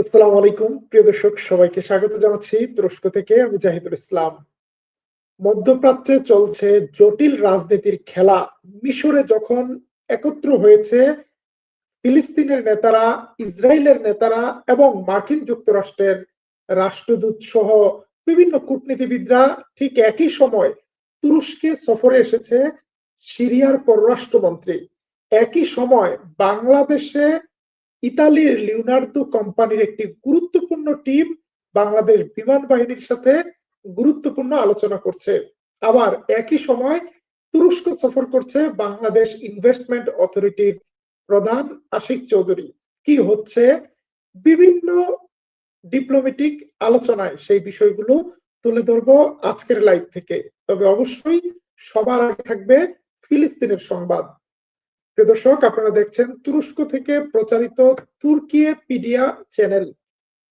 আসসালামু আলাইকুম, প্রিয় দর্শক, সবাইকে স্বাগত জানাচ্ছি তুরস্ক থেকে। আমি জাহিদুল ইসলাম। মধ্যপ্রাচ্যে চলছে জটিল রাজনীতির খেলা। মিশরে যখন একত্র হয়েছে, ফিলিস্তিনের নেতারা, ইসরায়েলের নেতারা এবং মার্কিন যুক্তরাষ্ট্রের রাষ্ট্রদূত সহ বিভিন্ন কূটনীতিবিদরা ঠিক একই সময় তুরস্কে সফরে এসেছে সিরিয়ার পররাষ্ট্রমন্ত্রী। একই সময় বাংলাদেশে ইতালির লিওনার্দো কোম্পানির একটি গুরুত্বপূর্ণ টিম বাংলাদেশ বিমান বাহিনীর সাথে গুরুত্বপূর্ণ আলোচনা করছে। আবার একই সময় তুরস্ক সফর করছে বাংলাদেশ ইনভেস্টমেন্ট অথরিটির প্রধান আশিক চৌধুরী। কি হচ্ছে? বিভিন্ন ডিপ্লোমেটিক আলোচনায় সেই বিষয়গুলো তুলে ধরবো আজকের লাইভ থেকে। তবে অবশ্যই সবার আগে থাকবে ফিলিস্তিনের সংবাদ। প্রিয় দর্শক, আপনারা দেখছেন তুরস্ক থেকে প্রচারিত তুর্কিয়ে পিডিয়া চ্যানেল।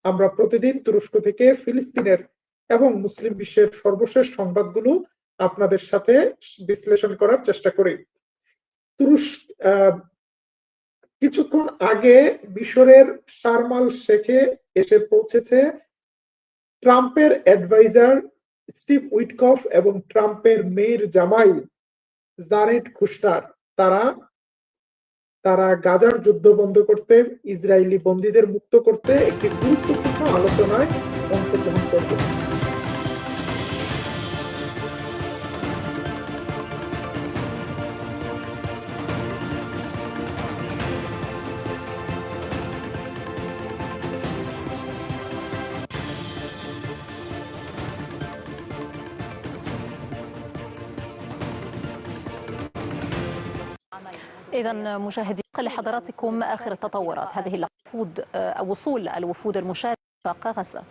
আমরা প্রতিদিন তুরস্ক থেকে ফিলিস্তিনের এবং মুসলিম বিশ্বের সর্বশেষ সংবাদগুলো আপনাদের সাথে বিশ্লেষণ করার চেষ্টা করি। তুরস্ক কিছুক্ষণ আগে মিশরের শারমাল শেখে এসে পৌঁছেছে ট্রাম্পের অ্যাডভাইজার স্টিভ উইটকফ এবং ট্রাম্পের মেয়ের জামাই জারেট খুস্টার তারা তারা গাজার যুদ্ধ বন্ধ করতে ইসরায়েলি বন্দীদের মুক্ত করতে একটি গুরুত্বপূর্ণ আলোচনায় অংশগ্রহণ করবে। إذا مشاهدي لحضراتكم آخر التطورات هذه الوفود أو وصول الوفود المشاركة غزة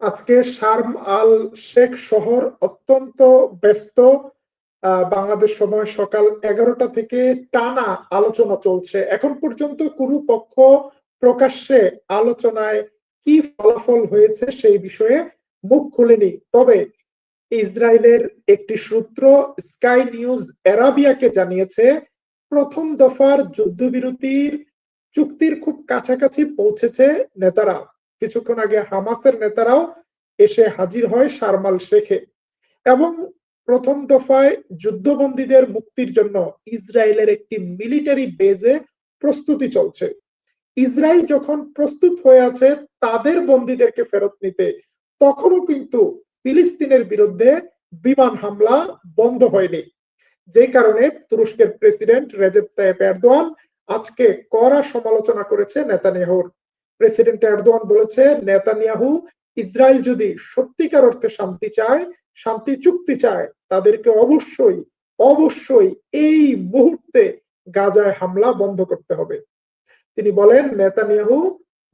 আজকে শার্ম আল শেখ শহর অত্যন্ত ব্যস্ত বাংলাদেশ সময় সকাল এগারোটা থেকে টানা আলোচনা চলছে এখন পর্যন্ত কোনো পক্ষ প্রকাশ্যে আলোচনায় কি ফলাফল হয়েছে সেই বিষয়ে মুখ খুলেনি। তবে ইসরায়েলের একটি সূত্র স্কাই নিউজ অ্যারাবিয়াকে জানিয়েছে, প্রথম দফার যুদ্ধবিরতির চুক্তির খুব কাছাকাছি পৌঁছেছে নেতারা। কিছুক্ষণ আগে হামাসের নেতারাও এসে হাজির হয় শারমাল শেখে। এবং প্রথম দফায় যুদ্ধবন্দীদের মুক্তির জন্য ইসরায়েলের একটি মিলিটারি বেজে প্রস্তুতি চলছে। ইসরায়েল যখন প্রস্তুত হয়ে আছে, তাদের বন্দীদেরকে ফেরত নিতে তখনও কিন্তু ফিলিস্তিনের বিরুদ্ধে বিমান হামলা বন্ধ হয়নি। যে কারণে তুরস্কের প্রেসিডেন্ট রেজেপ তাইপ এরদোয়ান আজকে কড়া সমালোচনা করেছে নেতানিয়াহুর। প্রেসিডেন্ট এরদোয়ান বলেছে, নেতানিয়াহু ইসরায়েল যদি সত্যিকার অর্থে শান্তি চায়, শান্তি চুক্তি চায়, তাদেরকে অবশ্যই অবশ্যই এই মুহূর্তে গাজায় হামলা বন্ধ করতে হবে। তিনি বলেন, নেতানিয়াহু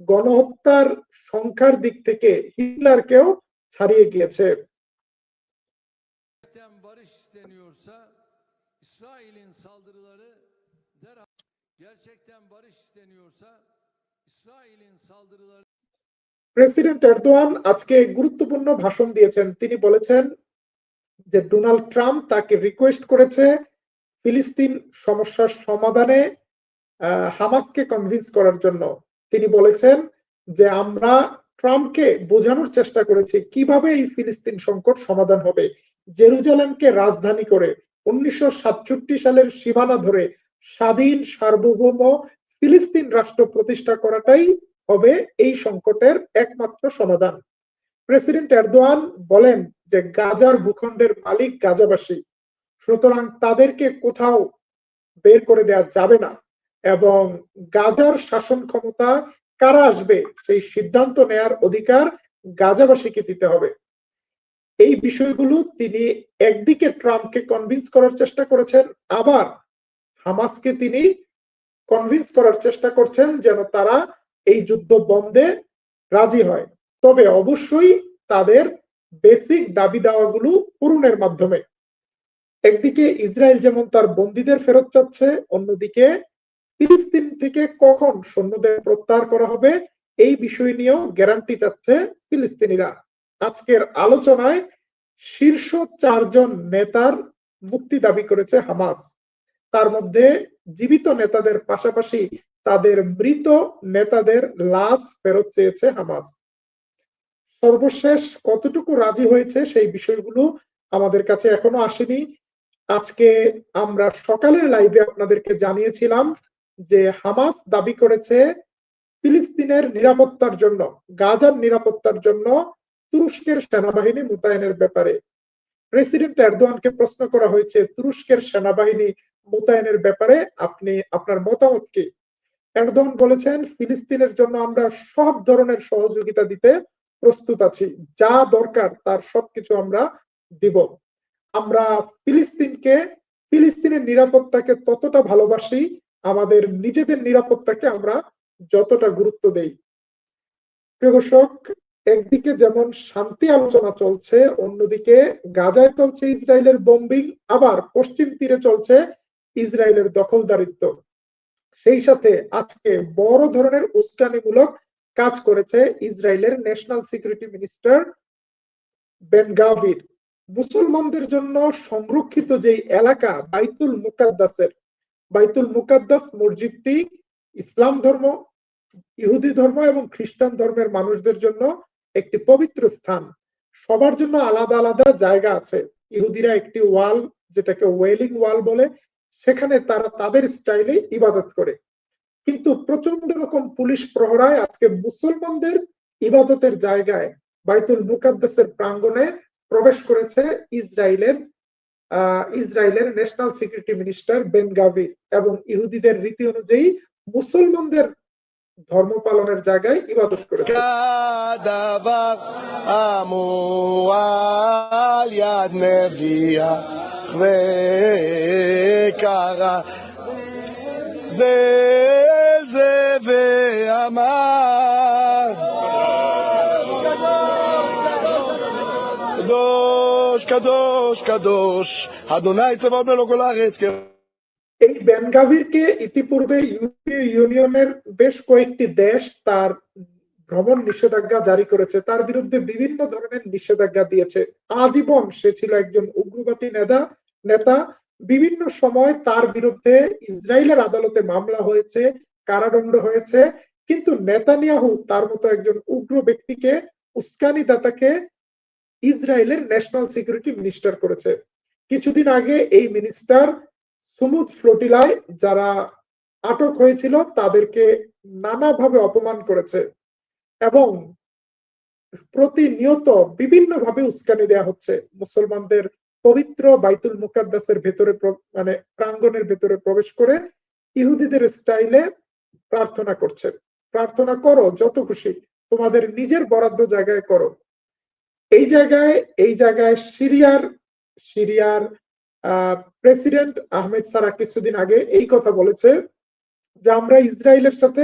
গণহত্যার সংখ্যার দিক থেকে হিটলারকেও ছাড়িয়ে গিয়েছে। প্রেসিডেন্ট এরদোয়ান আজকে গুরুত্বপূর্ণ ভাষণ দিয়েছেন। তিনি বলেছেন যে ডোনাল্ড ট্রাম্প তাকে রিকোয়েস্ট করেছে ফিলিস্তিন সমস্যার সমাধানে হামাসকে কনভিন্স করার জন্য। তিনি বলেছেন যে আমরা ট্রাম্পকে বোঝানোর চেষ্টা করেছি কীভাবে এই ফিলিস্তিন সংকট সমাধান হবে। জেরুজালেমকে রাজধানী করে উনিশশো সাতষট্টি সালের সীমানা ধরে স্বাধীন, সার্বভৌম ফিলিস্তিন রাষ্ট্র প্রতিষ্ঠা করাটাই হবে এই সংকটের একমাত্র সমাধান। প্রেসিডেন্ট এরদোয়ান বলেন যে গাজার ভূখণ্ডের মালিক গাজাবাসী, সুতরাং তাদেরকে কোথাও বের করে দেওয়া যাবে না। এবং গাজার শাসন ক্ষমতা কারা আসবে সেই সিদ্ধান্ত নেয়ার অধিকার গাজাবাসীকে দিতে হবে। এই বিষয়গুলো তিনি একদিকে ট্রাম্পকে কনভিন্স করার চেষ্টা করেছেন, আবার হামাসকে তিনি কনভিন্স করার চেষ্টা করছেন যেন তারা এই যুদ্ধ বন্ধে রাজি হয়। তবে অবশ্যই তাদের বেসিক দাবি দাওয়াগুলো পূরণের মাধ্যমে। একদিকে ইসরায়েল যেমন তার বন্দীদের ফেরত চাচ্ছে, অন্যদিকে ফিলিস্তিন থেকে কখন সৈন্যদের প্রত্যাহার করা হবে, এই বিষয় নিয়েও গ্যারান্টি চাচ্ছে ফিলিস্তিনিরা। আজকের আলোচনায় শীর্ষ চারজন নেতার মুক্তি দাবি করেছে হামাস। তার মধ্যে জীবিত নেতাদের পাশাপাশি তাদের মৃত নেতাদের লাশ ফেরত চেয়েছে হামাস। সর্বশেষ কতটুকু রাজি হয়েছে সেই বিষয়গুলো আমাদের কাছে এখনও আসেনি। আজকে আমরা সকালের লাইভে আপনাদেরকে জানিয়েছিলাম যে হামাস দাবি করেছে ফিলিস্তিনের নিরাপত্তার জন্য, গাজার নিরাপত্তার জন্য তুরস্কের সেনাবাহিনী মোতায়েনের ব্যাপারে। প্রেসিডেন্ট এরদোয়ানকে প্রশ্ন করা হয়েছে, তুরস্কের সেনাবাহিনী মোতায়েনের ব্যাপারে আপনি, আপনার মতামত কি? এরদোয়ান বলেছেন, ফিলিস্তিনের জন্য আমরা সব ধরনের সহযোগিতা দিতে প্রস্তুত আছি, যা দরকার তার সবকিছু আমরা দিব। আমরা ফিলিস্তিনকে, ফিলিস্তিনের নিরাপত্তাকে ততটা ভালোবাসি আমাদের নিজেদের নিরাপত্তাকে আমরা যতটা গুরুত্ব দেই। প্রিয় দর্শক, একদিকে যেমন শান্তি আলোচনা চলছে, অন্যদিকে গাজায় চলছে ইসরায়েলের বোম্বিং আবার পশ্চিম তীরে চলছে ইসরায়েলের দখলদারিত্ব। সেই সাথে আজকে বড় ধরনের উস্কানিমূলক কাজ করেছে ইসরায়েলের ন্যাশনাল সিকিউরিটি মিনিস্টার বেনগাভির মুসলমানদের জন্য সংরক্ষিত যে এলাকা, বাইতুল মুকাদ্দাসের বাইতুল মুকাদ্দাস মসজিদটি ইসলাম ধর্ম, ইহুদি ধর্ম এবং খ্রিস্টান ধর্মের মানুষদের জন্য একটি পবিত্র স্থান। সবার জন্য আলাদা আলাদা জায়গা আছে। ইহুদিরা একটি ওয়াল, যেটাকে ওয়েলিং ওয়াল বলে, সেখানে তারা তাদের স্টাইলে ইবাদত করে। কিন্তু প্রচণ্ড রকম পুলিশ প্রহরায় আজকে মুসলমানদের ইবাদতের জায়গায় বাইতুল মুকাদ্দাসের প্রাঙ্গণে প্রবেশ করেছে ইসরায়েলের ইসরায়েলের national security minister Ben Gvir এবং ইহুদিদের রীতি অনুযায়ী মুসলমানদের ধর্ম পালনের জায়গায় ইবাদত করেছে כדבר אמור על יד נביאה וקרא זה אל זה ואמר কাদোশ কাদোশ হাদুনাই চবাব লোকল আরেজ এই বেনগাভিরকে ইতিপূর্বে ইউরোপীয় ইউনিয়নের বেশ কয়েকটি দেশ তার ভ্রমণ নিষেধাজ্ঞা জারি করেছে। তার বিরুদ্ধে বিভিন্ন ধরনের নিষেধাজ্ঞা দিয়েছে। আজীবন সে ছিল একজন উগ্রবাদী নেতা নেতা। বিভিন্ন সময় তার বিরুদ্ধে ইসরায়েলের আদালতে মামলা হয়েছে, কারাদণ্ড হয়েছে। কিন্তু নেতানিয়াহু তার মতো একজন উগ্র ব্যক্তিকে উস্কানি দাতাকে ইসরায়েলের ন্যাশনাল সিকিউরিটি মিনিস্টার করেছে। কিছুদিন আগে এই মিনিস্টার সুমুদ ফ্লোটিলায় যারা আটক হয়েছিল, তাদেরকে নানাভাবে অপমান করেছে এবং প্রতিনিয়ত বিভিন্ন ভাবে উস্কানি দেয়া হচ্ছে। মুসলমানদের পবিত্র বাইতুল মুকাদ্দাসের ভেতরে মানে প্রাঙ্গনের ভেতরে প্রবেশ করে ইহুদিদের স্টাইলে প্রার্থনা করছে। প্রার্থনা করো, যত খুশি। তোমাদের নিজের বরাদ্দ জায়গায় করো। এই জায়গায় এই জায়গায় সিরিয়ার সিরিয়ার প্রেসিডেন্ট আহমেদ সারা কিছুদিন আগে এই কথা বলেছে যে আমরা ইসরায়েলের সাথে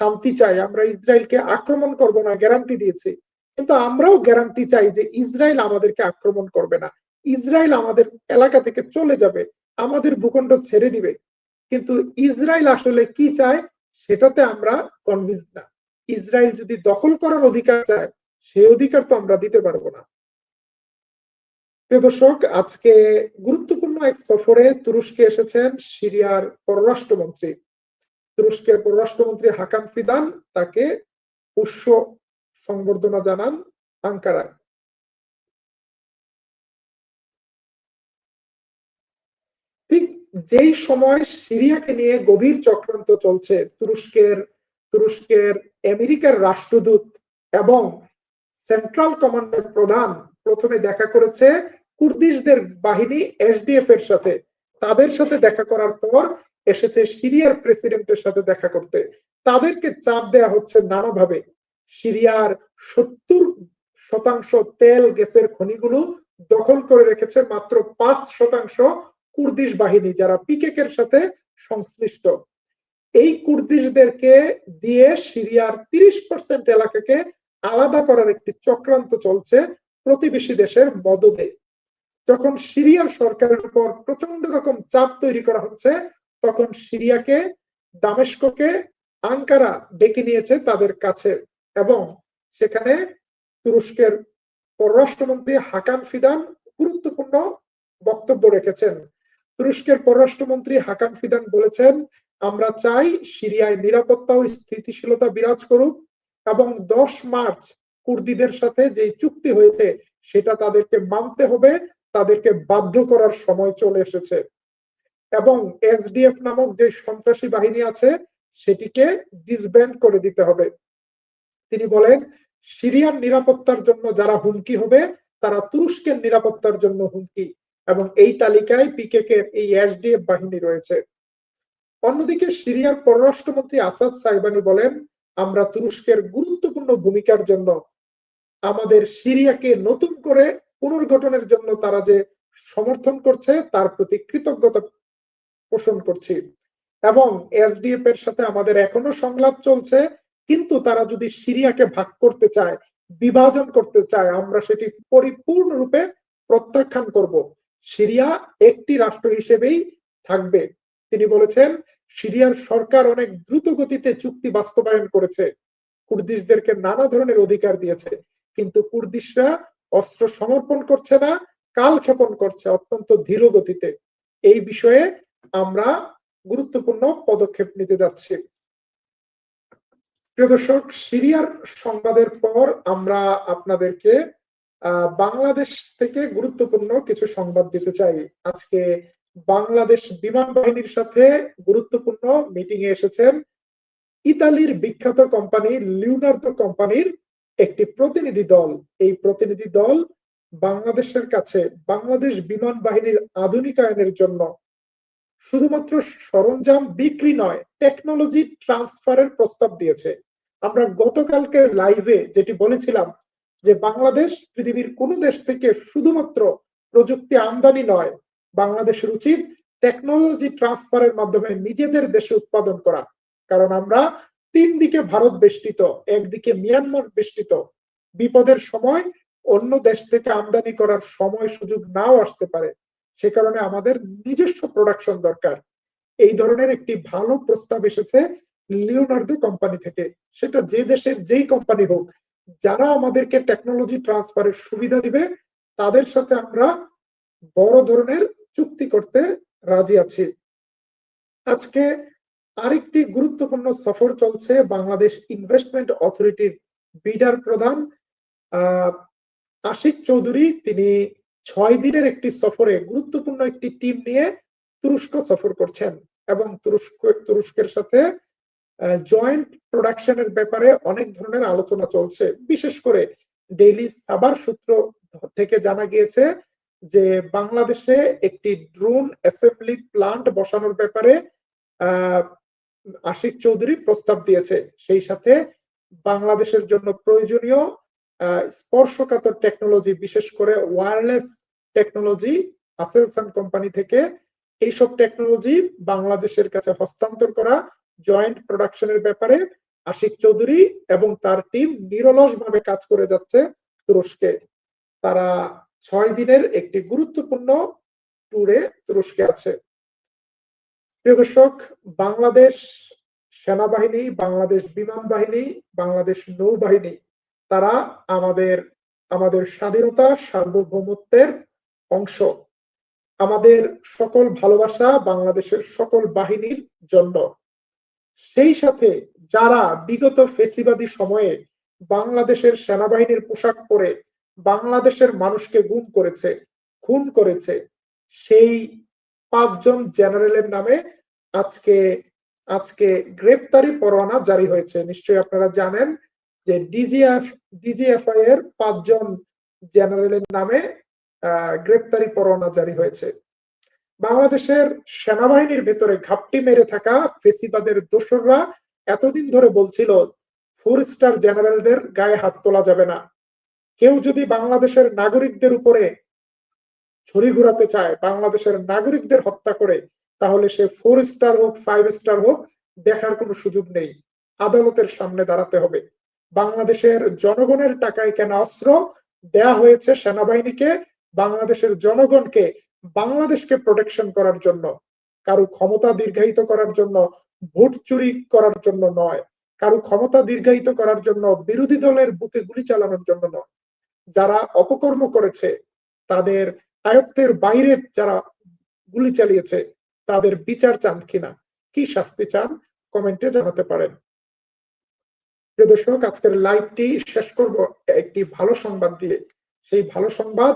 শান্তি চাই, আমরা ইসরায়েলকে আক্রমণ করব না গ্যারান্টি দিয়েছি। কিন্তু আমরাও গ্যারান্টি চাই যে ইসরায়েল আমাদেরকে আক্রমণ করবে না। ইসরায়েল আমাদের এলাকা থেকে চলে যাবে, আমাদের ভূখণ্ড ছেড়ে দিবে। কিন্তু ইসরায়েল আসলে কি চায়, সেটাতে আমরা কনভিন্স না। ইসরায়েল যদি দখল করার অধিকার চায় সেই অধিকার তো আমরা দিতে পারব না। প্রিয় দর্শক, আজকে গুরুত্বপূর্ণ এক সফরে তুরস্কে এসেছেন সিরিয়ার পররাষ্ট্রমন্ত্রী। তুরস্কের পররাষ্ট্রমন্ত্রী হাকান ফিদান তাকে পুষ্য সংবর্ধনা জানান আঙ্কারায়। ঠিক যেই সময় সিরিয়াকে নিয়ে গভীর চক্রান্ত চলছে, তুরস্কের তুরস্কের আমেরিকার রাষ্ট্রদূত এবং সেন্ট্রাল কমান্ডের প্রধান প্রথমে দেখা করেছে কুর্দিশদের বাহিনী এসডিএফ এর সাথে। তাদের সাথে দেখা করার পর এসেছে সিরিয়ার প্রেসিডেন্টের সাথে দেখা করতে। তাদেরকে চাপ দেয়া হচ্ছে নানাভাবে। সিরিয়ার সত্তর শতাংশ তেল, গ্যাসের খনিগুলো দখল করে রেখেছে মাত্র পাঁচ শতাংশ কুর্দিশ বাহিনী, যারা পিকেকের সাথে সংশ্লিষ্ট। এই কুর্দিশদেরকে দিয়ে সিরিয়ার তিরিশ পার্সেন্ট এলাকাকে আলাদা করার একটি চক্রান্ত চলছে প্রতিবেশী দেশের মদদে। যখন সিরিয়ার সরকারের উপর প্রচণ্ড রকম চাপ তৈরি করা হচ্ছে, তখন সিরিয়াকে, দামেস্ককে, আঙ্কারা ডেকে নিয়েছে তাদের কাছে এবং সেখানে তুরস্কের পররাষ্ট্রমন্ত্রী হাকান ফিদান গুরুত্বপূর্ণ বক্তব্য রেখেছেন। তুরস্কের পররাষ্ট্রমন্ত্রী হাকান ফিদান বলেছেন, আমরা চাই সিরিয়ায় নিরাপত্তা ও স্থিতিশীলতা বিরাজ করুক এবং দশ মার্চ কুর্দিদের সাথে যে চুক্তি হয়েছে, সেটা তাদেরকে মানতে হবে, তাদেরকে বাধ্য করার সময় চলে এসেছে। এবং এসডিএফ নামক যে সন্ত্রাসী বাহিনী আছে, সেটিকে ডিসব্যান্ড করে দিতে হবে। তিনি বলেন, সিরিয়ার নিরাপত্তার জন্য যারা হুমকি হবে, তারা তুরস্কের নিরাপত্তার জন্য হুমকি এবং এই তালিকায় পিকেকে এই এসডিএফ বাহিনী রয়েছে। অন্যদিকে সিরিয়ার পররাষ্ট্রমন্ত্রী আসাদ সাইবানি বলেন আমরা তুরস্কের গুরুত্বপূর্ণ ভূমিকার জন্য আমাদের সিরিয়াকে নতুন করে পুনর্গঠনের জন্য তারা যে সমর্থন করছে, তার প্রতি কৃতজ্ঞতা পোষণ করছি। এবং এসডিএফ এর সাথে আমাদের এখনও সংলাপ চলছে, কিন্তু তারা যদি সিরিয়াকে ভাগ করতে চায়, বিভাজন করতে চায়, আমরা সেটি পরিপূর্ণরূপে প্রত্যাখ্যান করব। সিরিয়া একটি রাষ্ট্র হিসেবেই থাকবে। তিনি বলেছেন সিরিয়ার সরকার অনেক দ্রুত গতিতে চুক্তি বাস্তবায়ন করেছে। কুর্দিশদেরকে নানা ধরনের অধিকার দিয়েছে। কিন্তু কুর্দিশরা অস্ত্র সমর্পণ করছে না, কাল ক্ষেপণ করছে অত্যন্ত ধীর গতিতে। এই বিষয়ে আমরা গুরুত্বপূর্ণ পদক্ষেপ নিতে যাচ্ছি। প্রিয় দর্শক, সিরিয়ার সংবাদের পর আমরা আপনাদেরকে বাংলাদেশ থেকে গুরুত্বপূর্ণ কিছু সংবাদ দিতে চাই। আজকে বাংলাদেশ বিমান বাহিনীর সাথে গুরুত্বপূর্ণ মিটিং এ এসেছেন ইতালির বিখ্যাত কোম্পানি লিওনার্দো কোম্পানির একটি প্রতিনিধি দল। এই প্রতিনিধি দল বাংলাদেশের কাছে বাংলাদেশ বিমান বাহিনীর আধুনিকায়নের জন্য শুধুমাত্র সরঞ্জাম বিক্রি নয় টেকনোলজি ট্রান্সফারের প্রস্তাব দিয়েছে। আমরা গতকালকের লাইভে যেটি বলেছিলাম যে বাংলাদেশ পৃথিবীর কোন দেশ থেকে শুধুমাত্র প্রযুক্তি আমদানি নয় বাংলাদেশের উচিত টেকনোলজি ট্রান্সফারের মাধ্যমে নিজেদের দেশে উৎপাদন করা। কারণ আমরা তিন দিকে ভারত বেষ্টিত, একদিকে মিয়ানমার বেষ্টিত। বিপদের সময় অন্য দেশ থেকে আমদানি করার সময় সুযোগ নাও আসতে পারে। সে কারণে আমাদের নিজস্ব প্রোডাকশন দরকার। এই ধরনের একটি ভালো প্রস্তাব এসেছে লিওনার্দো কোম্পানি থেকে। সেটা যে দেশের যেই কোম্পানি হোক, যারা আমাদেরকে টেকনোলজি ট্রান্সফারের সুবিধা দিবে, তাদের সাথে আমরা বড় ধরনের চুক্তি করতে রাজি আছি। আজকে আরেকটি গুরুত্বপূর্ণ সফর চলছে বাংলাদেশ ইনভেস্টমেন্ট অথরিটির বিডার প্রধান আশিক চৌধুরী। তিনি ছয় দিনের একটি সফরে গুরুত্বপূর্ণ একটি টিম নিয়ে তুরস্ক সফর করছেন এবং তুরস্ক, তুরস্কের সাথে জয়েন্ট প্রোডাকশনের ব্যাপারে অনেক ধরনের আলোচনা চলছে। বিশেষ করে ডেইলি সাবার সূত্র থেকে জানা গিয়েছে যে বাংলাদেশে একটি ড্রোন অ্যাসেম্বলি প্লান্ট বসানোর ব্যাপারে আশিক চৌধুরী প্রস্তাব দিয়েছে। সেই সাথে বাংলাদেশের জন্য প্রয়োজনীয় স্পর্শকাতর টেকনোলজি বিশেষ করে ওয়্যারলেস টেকনোলজি আসেলসান কোম্পানি থেকে এইসব টেকনোলজি বাংলাদেশের কাছে হস্তান্তর করা জয়েন্ট প্রোডাকশনের ব্যাপারে আশিক চৌধুরী এবং তার টিম নিরলস ভাবে কাজ করে যাচ্ছে তুরস্কে। তারা ছয় দিনের একটি গুরুত্বপূর্ণ ট্যুরে তুরস্কে আছে। প্রিয় দর্শক, বাংলাদেশ সেনাবাহিনী, বাংলাদেশ বিমান বাহিনী, বাংলাদেশ নৌবাহিনী, তারা আমাদের আমাদের স্বাধীনতা, সার্বভৌমত্বের অংশ। আমাদের সকল ভালোবাসা বাংলাদেশের সকল বাহিনীর জন্য। সেই সাথে যারা বিগত ফেসিবাদী সময়ে বাংলাদেশের সেনাবাহিনীর পোশাক পরে বাংলাদেশের মানুষকে গুম করেছে, খুন করেছে, সেই পাঁচজন জেনারেলের নামে আজকে আজকে গ্রেপ্তারি পরোয়ানা জারি হয়েছে। নিশ্চয়ই আপনারা জানেন যে ডিজিএফ, ডিজিএফআই এর পাঁচজন জেনারেলের নামে গ্রেপ্তারি পরোয়ানা জারি হয়েছে। বাংলাদেশের সেনাবাহিনীর ভেতরে ঘাপটি মেরে থাকা ফেসিবাদের দোসররা এতদিন ধরে বলছিল, ফোর স্টার জেনারেলদের গায়ে হাত তোলা যাবে না। কেউ যদি বাংলাদেশের নাগরিকদের উপরে ছড়ি ঘুরাতে চায়, বাংলাদেশের নাগরিকদের হত্যা করে, তাহলে সে ফোর স্টার হোক ফাইভ স্টার হোক, দেখার কোনো সুযোগ নেই। আদালতের সামনে দাঁড়াতে হবে। বাংলাদেশের জনগণের টাকায় কেনা অস্ত্র দেয়া হয়েছে সেনাবাহিনীকে? বাংলাদেশের জনগণকে বাংলাদেশকে প্রোটেকশন করার জন্য, কারও ক্ষমতা দীর্ঘায়িত করার জন্য, ভোট চুরি করার জন্য নয়। কারও ক্ষমতা দীর্ঘায়িত করার জন্য, বিরোধী দলের বুকে গুলি চালানোর জন্য নয়। যারা অপকর্ম করেছে, তাদের আয়ত্তের বাইরে যারা গুলি চালিয়েছে, তাদের বিচার চান কিনা? কি শাস্তি চান? কমেন্টে জানাতে পারেন। প্রিয় দর্শক, আজকের লাইভটি শেষ করব একটি ভালো সংবাদ দিয়ে। সেই ভালো সংবাদ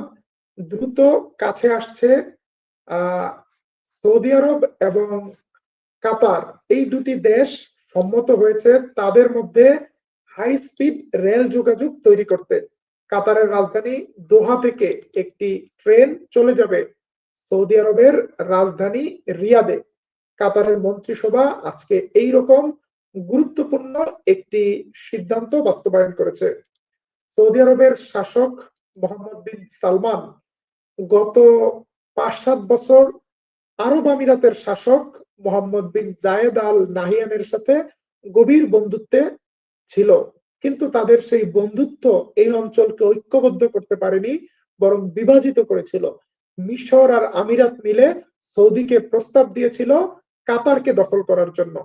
দ্রুত কাছে আসছে সৌদি আরব এবং কাতার। এই দুটি দেশ সম্মত হয়েছে তাদের মধ্যে হাই স্পিড রেল যোগাযোগ তৈরি করতে। কাতারের রাজধানী দোহা থেকে একটি ট্রেন চলে যাবে সৌদি আরবের রাজধানী রিয়াদে। কাতারের মন্ত্রিসভা আজকে এই রকম গুরুত্বপূর্ণ একটি সিদ্ধান্ত বাস্তবায়ন করেছে। সৌদি আরবের শাসক মোহাম্মদ বিন সালমান গত পাঁচ সাত বছর আরব আমিরাতের শাসক মোহাম্মদ বিন জায়েদ আল নাহিয়ানের সাথে গভীর বন্ধুত্বে ছিল। কিন্তু তাদের সেই বন্ধুত্ব এই অঞ্চলকে ঐক্যবদ্ধ করতে পারেনি, বরং বিভাজিত করেছিল। মিশর আর আমিরাত মিলে সৌদিকে প্রস্তাব দিয়েছিল কাতারকে দখল করার জন্য।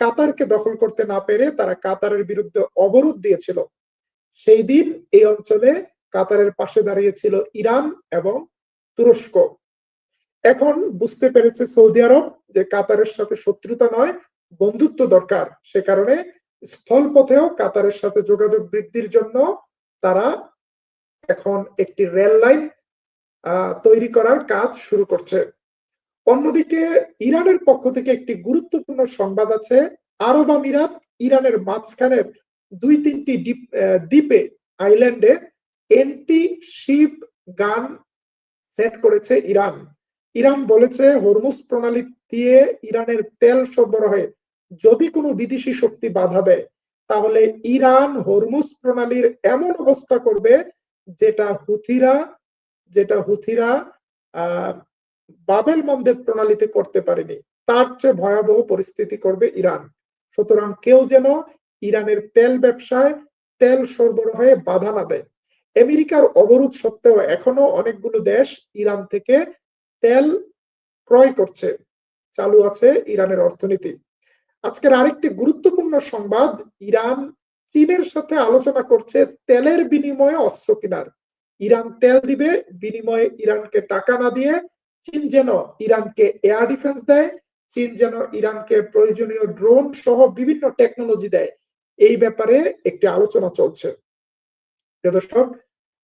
কাতারকে দখল করতে না পেরে তারা কাতারের বিরুদ্ধে অবরোধ দিয়েছিল। সেই দিন এই অঞ্চলে কাতারের পাশে দাঁড়িয়েছিল ইরান এবং তুরস্ক। এখন বুঝতে পেরেছে সৌদি আরব যে কাতারের সাথে শত্রুতা নয়, বন্ধুত্ব দরকার। সে কারণে স্থলপথেও কাতারের সাথে যোগাযোগ বৃদ্ধির জন্য তারা এখন একটি রেল লাইন তৈরি করার কাজ শুরু করছে। অন্যদিকে ইরানের পক্ষ থেকে একটি গুরুত্বপূর্ণ সংবাদ আছে। আরব আমিরাত ইরানের মাঝখানের দুই তিনটি দ্বীপে, আইল্যান্ডে এন্টি শিপ গান সেট করেছে ইরান। ইরান বলেছে, হরমুজ প্রণালী দিয়ে ইরানের তেল সরবরাহে যদি কোনো বিদেশি শক্তি বাধা দেয়, তাহলে ইরান হরমুজ প্রণালীর এমন অবস্থা করবে যেটা হুথিরা যেটা হুথিরা বাবেল মন্দের প্রণালীতে করতে পারেনি। তার চেয়ে ভয়াবহ পরিস্থিতি করবে ইরান। সুতরাং কেউ যেন ইরানের তেল ব্যবসায় তেল সরবরাহে বাধা না দেয়। আমেরিকার অবরোধ সত্ত্বেও এখনও অনেকগুলো দেশ ইরান থেকে তেল ক্রয় করছে। চালু আছে ইরানের অর্থনীতি। আজকের আরেকটি গুরুত্বপূর্ণ সংবাদ, ইরান চীনের সাথে আলোচনা করছে তেলের বিনিময়ে অস্ত্র কেনার। ইরান তেল দিবে, বিনিময়ে ইরানকে টাকা না দিয়ে চীন যেন ইরানকে এয়ার ডিফেন্স দেয়, চীন যেন ইরানকে প্রয়োজনীয় ড্রোন সহ বিভিন্ন টেকনোলজি দেয়। এই ব্যাপারে একটি আলোচনা চলছে। দর্শক,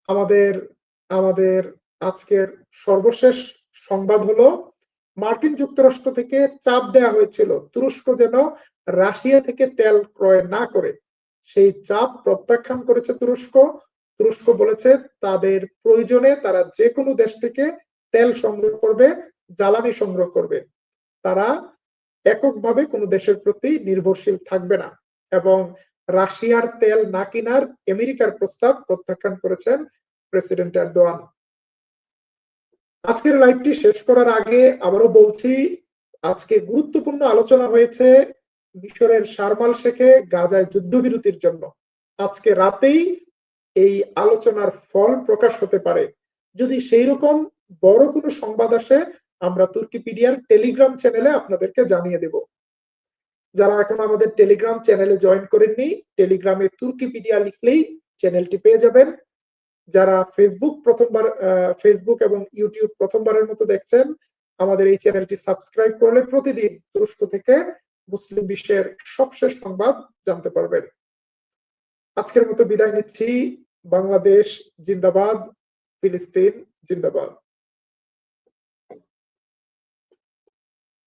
আমাদের আমাদের আজকের সর্বশেষ সংবাদ হলো মার্কিন যুক্তরাষ্ট্র থেকে চাপ দেওয়া হয়েছিল। তুরস্ক যেন রাশিয়া থেকে তেল ক্রয় না করে। সেই চাপ প্রত্যাখ্যান করেছে তুরস্ক। তুরস্ক বলেছে তাদের প্রয়োজনে তারা যে কোনো দেশ থেকে তেল সংগ্রহ করবে, জ্বালানি সংগ্রহ করবে। তারা এককভাবে কোনো দেশের প্রতি নির্ভরশীল থাকবে না এবং রাশিয়ার তেল না কেনার আমেরিকার প্রস্তাব প্রত্যাখ্যান করেছেন প্রেসিডেন্ট এরদোয়ান। আজকের লাইভটি শেষ করার আগে আবারও বলছি, আজকে গুরুত্বপূর্ণ আলোচনা হয়েছে মিশরের শারমাল শেখে গাজায় যুদ্ধবিরতির জন্য। আজকে রাতেই এই আলোচনার ফল প্রকাশ হতে পারে। যদি সেই রকম বড় কোনো সংবাদ আসে, আমরা তুর্কিপিডিয়ার টেলিগ্রাম চ্যানেলে আপনাদেরকে জানিয়ে দেব। যারা এখন আমাদের টেলিগ্রাম চ্যানেলে জয়েন করেননি, টেলিগ্রামে তুর্কিপিডিয়া লিখলেই চ্যানেলটি পেয়ে যাবেন। যারা ফেসবুক প্রথমবার ফেসবুক এবং ইউটিউব প্রথমবারের মতো দেখছেন, আমাদের এই চ্যানেলটি সাবস্ক্রাইব করলে প্রতিদিন তুরস্ক থেকে মুসলিম বিশ্বের সবশেষ সংবাদ জানতে পারবেন। আজকের মতো বিদায় নিচ্ছি। বাংলাদেশ জিন্দাবাদ, ফিলিস্তিন জিন্দাবাদ।